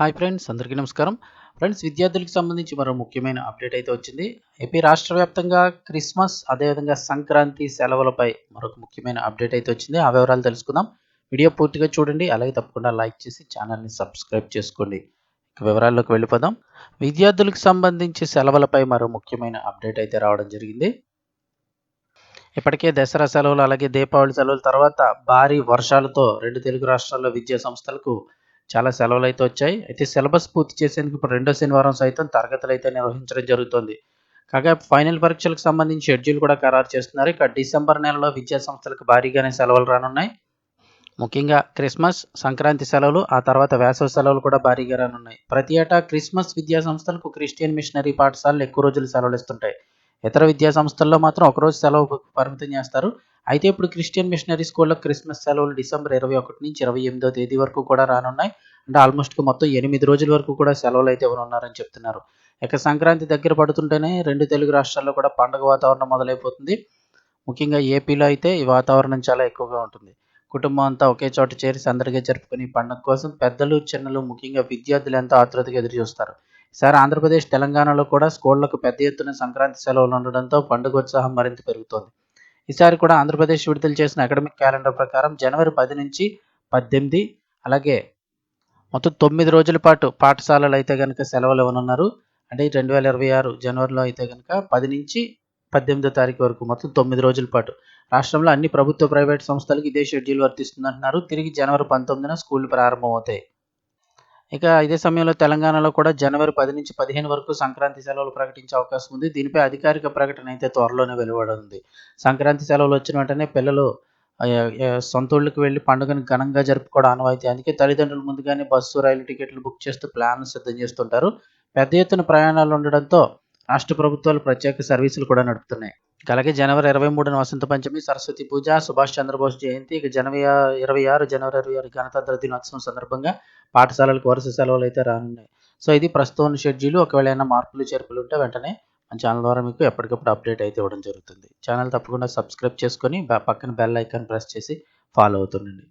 Hi friends అందరికీ నమస్కారం. Friends విద్యార్థులకు సంబంధించి మరో ముఖ్యమైన అప్డేట్ అయితే వచ్చింది. ఏపీ రాష్ట్ర వ్యాప్తంగా క్రిస్మస్ అదేవిధంగా సంక్రాంతి సెలవులపై మరొక ముఖ్యమైన అప్డేట్ అయితే వచ్చింది. ఆ వివరాలు తెలుసుకుందాం. వీడియో పూర్తిగా చూడండి. అలాగే తప్పకుండా లైక్ చేసి ఛానల్ని సబ్స్క్రైబ్ చేసుకోండి. వివరాల్లోకి వెళ్ళిపోదాం. విద్యార్థులకు సంబంధించి సెలవులపై మరో ముఖ్యమైన అప్డేట్ అయితే రావడం జరిగింది. ఇప్పటికే దసరా సెలవులు అలాగే దీపావళి సెలవుల తర్వాత భారీ వర్షాలతో రెండు తెలుగు రాష్ట్రాల్లో విద్యా సంస్థలకు చాలా సెలవులు అయితే వచ్చాయి. అయితే సిలబస్ పూర్తి చేసేందుకు ఇప్పుడు రెండో శనివారం సైతం తరగతులు అయితే నిర్వహించడం జరుగుతుంది. కాగా ఫైనల్ పరీక్షలకు సంబంధించి షెడ్యూల్ కూడా ఖరారు చేస్తున్నారు. ఇక డిసెంబర్ నెలలో విద్యా సంస్థలకు భారీగానే సెలవులు రానున్నాయి. ముఖ్యంగా క్రిస్మస్ సంక్రాంతి సెలవులు ఆ తర్వాత వేసవి సెలవులు కూడా భారీగా రానున్నాయి. ప్రతి ఏటా క్రిస్మస్ విద్యా సంస్థలకు క్రిస్టియన్ మిషనరీ పాఠశాలలు ఎక్కువ రోజులు సెలవులు ఇస్తుంటాయి. ఇతర విద్యా సంస్థల్లో మాత్రం ఒకరోజు సెలవు పరిమితం చేస్తారు. అయితే ఇప్పుడు క్రిస్టియన్ మిషనరీ స్కూల్లో క్రిస్మస్ సెలవులు డిసెంబర్ ఇరవై ఒకటి నుంచి ఇరవై ఎనిమిదో తేదీ వరకు కూడా రానున్నాయి. అంటే ఆల్మోస్ట్ మొత్తం ఎనిమిది రోజుల వరకు కూడా సెలవులు అయితే ఉన్నారని చెప్తున్నారు. ఇక సంక్రాంతి దగ్గర పడుతుంటేనే రెండు తెలుగు రాష్ట్రాల్లో కూడా పండుగ వాతావరణం మొదలైపోతుంది. ముఖ్యంగా ఏపీలో అయితే ఈ వాతావరణం చాలా ఎక్కువగా ఉంటుంది. కుటుంబం అంతా ఒకే చోట చేరి సందడిగా జరుపుకుని పండుగ కోసం పెద్దలు చిన్నలు ముఖ్యంగా విద్యార్థులు ఎంతో ఆతృతగా ఎదురు చూస్తారు ఈసారి ఆంధ్రప్రదేశ్ తెలంగాణలో కూడా స్కూళ్ళకు పెద్ద ఎత్తున సంక్రాంతి సెలవులు ఉండడంతో పండుగ ఉత్సాహం మరింత పెరుగుతోంది. ఈసారి కూడా ఆంధ్రప్రదేశ్ విడుదల చేసిన అకాడమిక్ క్యాలెండర్ ప్రకారం జనవరి పది నుంచి పద్దెనిమిది అలాగే మొత్తం తొమ్మిది రోజుల పాటు పాఠశాలలు అయితే కనుక సెలవులు ఇవ్వనున్నారు. అంటే రెండు వేల ఇరవై ఆరు జనవరిలో అయితే కనుక పది నుంచి పద్దెనిమిదో తారీఖు వరకు మొత్తం తొమ్మిది రోజుల పాటు. రాష్ట్రంలో అన్ని ప్రభుత్వ ప్రైవేట్ సంస్థలకు ఇదే షెడ్యూల్ వర్తిస్తుందంటున్నారు. తిరిగి జనవరి పంతొమ్మిదిన స్కూల్ ప్రారంభమవుతాయి. ఇక ఇదే సమయంలో తెలంగాణలో కూడా జనవరి పది నుంచి పదిహేను వరకు సంక్రాంతి సెలవులు ప్రకటించే అవకాశం ఉంది. దీనిపై అధికారిక ప్రకటన అయితే త్వరలోనే వెలువడనుంది సంక్రాంతి సెలవులు వచ్చిన వెంటనే పిల్లలు సొంతూళ్ళకి వెళ్ళి పండుగను ఘనంగా జరుపుకోవడం అనవైతే అందుకే తల్లిదండ్రులు ముందుగానే బస్సు రైలు టికెట్లు బుక్ చేస్తూ ప్లాన్ సిద్ధం చేస్తుంటారు. పెద్ద ఎత్తున ప్రయాణాలు ఉండడంతో రాష్ట్ర ప్రభుత్వాలు ప్రత్యేక సర్వీసులు కూడా నడుపుతున్నాయి. అలాగే జనవరి ఇరవై మూడున వసంత పంచమి సరస్వతి పూజ సుభాష్ చంద్రబోస్ జయంతి ఇక జనవరి ఇరవై ఆరు జనవరి ఇరవై ఆరు గణతంత్ర దినోత్సవం సందర్భంగా పాఠశాలలకు వరుస సెలవులు అయితే రానున్నాయి. సో ఇది ప్రస్తుతం షెడ్యూల్. ఒకవేళ ఏమైనా మార్పులు చేర్పులు ఉంటే వెంటనే మన ఛానల్ ద్వారా మీకు ఎప్పటికప్పుడు అప్డేట్ అయితే ఇవ్వడం జరుగుతుంది. ఛానల్ తప్పకుండా సబ్స్క్రైబ్ చేసుకొని పక్కన బెల్ ఐకాన్ ప్రెస్ చేసి ఫాలో అవుతుండండి.